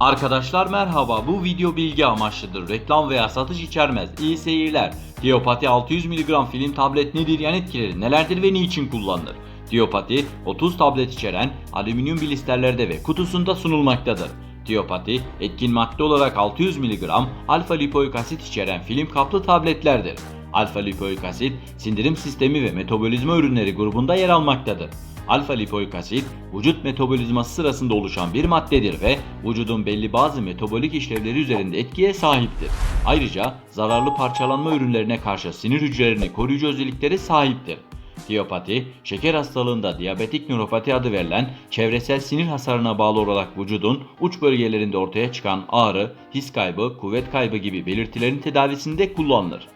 Arkadaşlar merhaba bu video bilgi amaçlıdır. Reklam veya satış içermez. İyi seyirler. Diopati 600 mg film tablet nedir yan etkileri nelerdir ve niçin kullanılır? Diopati 30 tablet içeren alüminyum blisterlerde ve kutusunda sunulmaktadır. Diopati etkin madde olarak 600 mg alfa lipoik asit içeren film kaplı tabletlerdir. Alfa lipoik asit sindirim sistemi ve metabolizma ürünleri grubunda yer almaktadır. Alfa lipoik asit vücut metabolizması sırasında oluşan bir maddedir ve vücudun belli bazı metabolik işlevleri üzerinde etkiye sahiptir. Ayrıca zararlı parçalanma ürünlerine karşı sinir hücrelerini koruyucu özelliklere sahiptir. Tiyopati, şeker hastalığında diyabetik nöropati adı verilen çevresel sinir hasarına bağlı olarak vücudun uç bölgelerinde ortaya çıkan ağrı, his kaybı, kuvvet kaybı gibi belirtilerin tedavisinde kullanılır.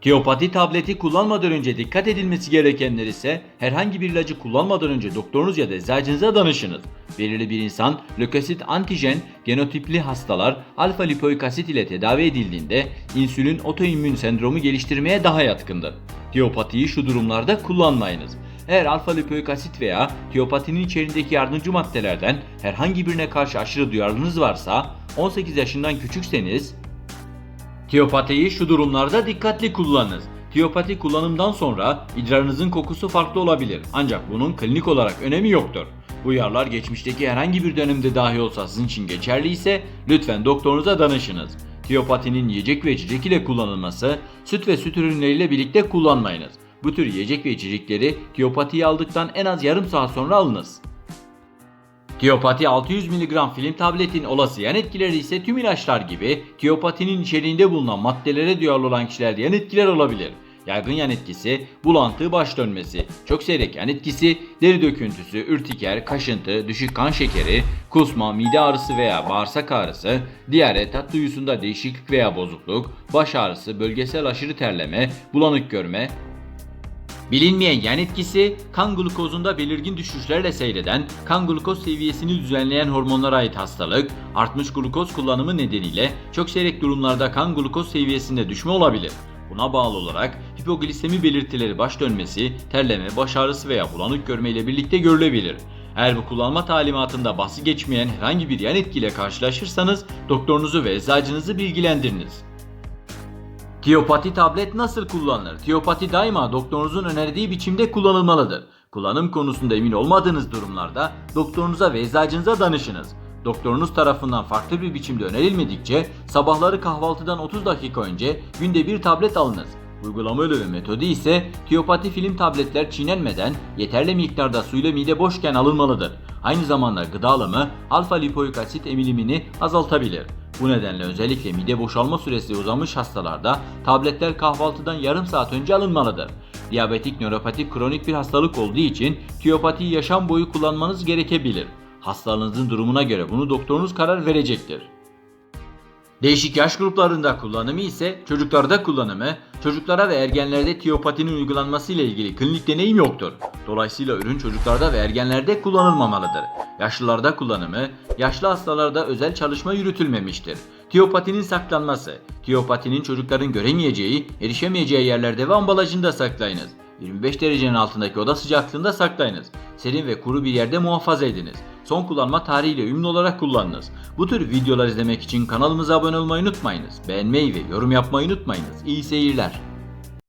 Tiyopati tableti kullanmadan önce dikkat edilmesi gerekenler ise herhangi bir ilacı kullanmadan önce doktorunuz ya da eczacınıza danışınız. Belirli bir insan lökosit antijen genotipli hastalar alfa lipoik asit ile tedavi edildiğinde insülin otoimmün sendromu geliştirmeye daha yatkındır. Tiyopatiyi şu durumlarda kullanmayınız. Eğer alfa lipoik asit veya tiyopatinin içerisindeki yardımcı maddelerden herhangi birine karşı aşırı duyarlılığınız varsa, 18 yaşından küçükseniz Tiyopatiyi şu durumlarda dikkatli kullanınız. Tiyopati kullanımdan sonra idrarınızın kokusu farklı olabilir ancak bunun klinik olarak önemi yoktur. Bu uyarılar geçmişteki herhangi bir dönemde dahi olsa sizin için geçerli ise lütfen doktorunuza danışınız. Tiyopatinin yiyecek ve içecek ile kullanılması, süt ve süt ürünleriyle birlikte kullanmayınız. Bu tür yiyecek ve içecekleri tiyopatiyi aldıktan en az yarım saat sonra alınız. Tiyopati 600 mg film tabletin olası yan etkileri ise tüm ilaçlar gibi tiyopatinin içeriğinde bulunan maddelere duyarlı olan kişilerde yan etkiler olabilir. Yaygın yan etkisi, bulantı, baş dönmesi, çok seyrek yan etkisi, deri döküntüsü, ürtiker, kaşıntı, düşük kan şekeri, kusma, mide ağrısı veya bağırsak ağrısı, diyare, tat duyusunda değişiklik veya bozukluk, baş ağrısı, bölgesel aşırı terleme, bulanık görme, Bilinmeyen yan etkisi, kan glukozunda belirgin düşüşlerle seyreden, kan glukoz seviyesini düzenleyen hormonlara ait hastalık, artmış glukoz kullanımı nedeniyle çok seyrek durumlarda kan glukoz seviyesinde düşme olabilir. Buna bağlı olarak hipoglisemi belirtileri baş dönmesi, terleme, baş ağrısı veya bulanık görme ile birlikte görülebilir. Eğer bu kullanma talimatında bahsi geçmeyen herhangi bir yan etkiyle karşılaşırsanız doktorunuzu ve eczacınızı bilgilendiriniz. Tiyopati tablet nasıl kullanılır? Tiyopati daima doktorunuzun önerdiği biçimde kullanılmalıdır. Kullanım konusunda emin olmadığınız durumlarda doktorunuza ve eczacınıza danışınız. Doktorunuz tarafından farklı bir biçimde önerilmedikçe sabahları kahvaltıdan 30 dakika önce günde bir tablet alınız. Uygulama ve metodu ise tiyopati film tabletler çiğnenmeden yeterli miktarda suyla mide boşken alınmalıdır. Aynı zamanda gıda alımı alfa lipoik asit emilimini azaltabilir. Bu nedenle özellikle mide boşalma süresi uzamış hastalarda tabletler kahvaltıdan yarım saat önce alınmalıdır. Diyabetik nöropati kronik bir hastalık olduğu için tiyopatiyi yaşam boyu kullanmanız gerekebilir. Hastalığınızın durumuna göre bunu doktorunuz karar verecektir. Değişik yaş gruplarında kullanımı ise çocuklarda kullanımı, çocuklara ve ergenlerde tiyopatinin uygulanması ile ilgili klinik deneyim yoktur. Dolayısıyla ürün çocuklarda ve ergenlerde kullanılmamalıdır. Yaşlılarda kullanımı, yaşlı hastalarda özel çalışma yürütülmemiştir. Tiyopatinin saklanması, tiyopatinin çocukların göremeyeceği, erişemeyeceği yerlerde ve ambalajında saklayınız. 25 derecenin altındaki oda sıcaklığında saklayınız. Serin ve kuru bir yerde muhafaza ediniz. Son kullanma tarihiyle uyumlu olarak kullanınız. Bu tür videolar izlemek için kanalımıza abone olmayı unutmayınız. Beğenmeyi ve yorum yapmayı unutmayınız. İyi seyirler.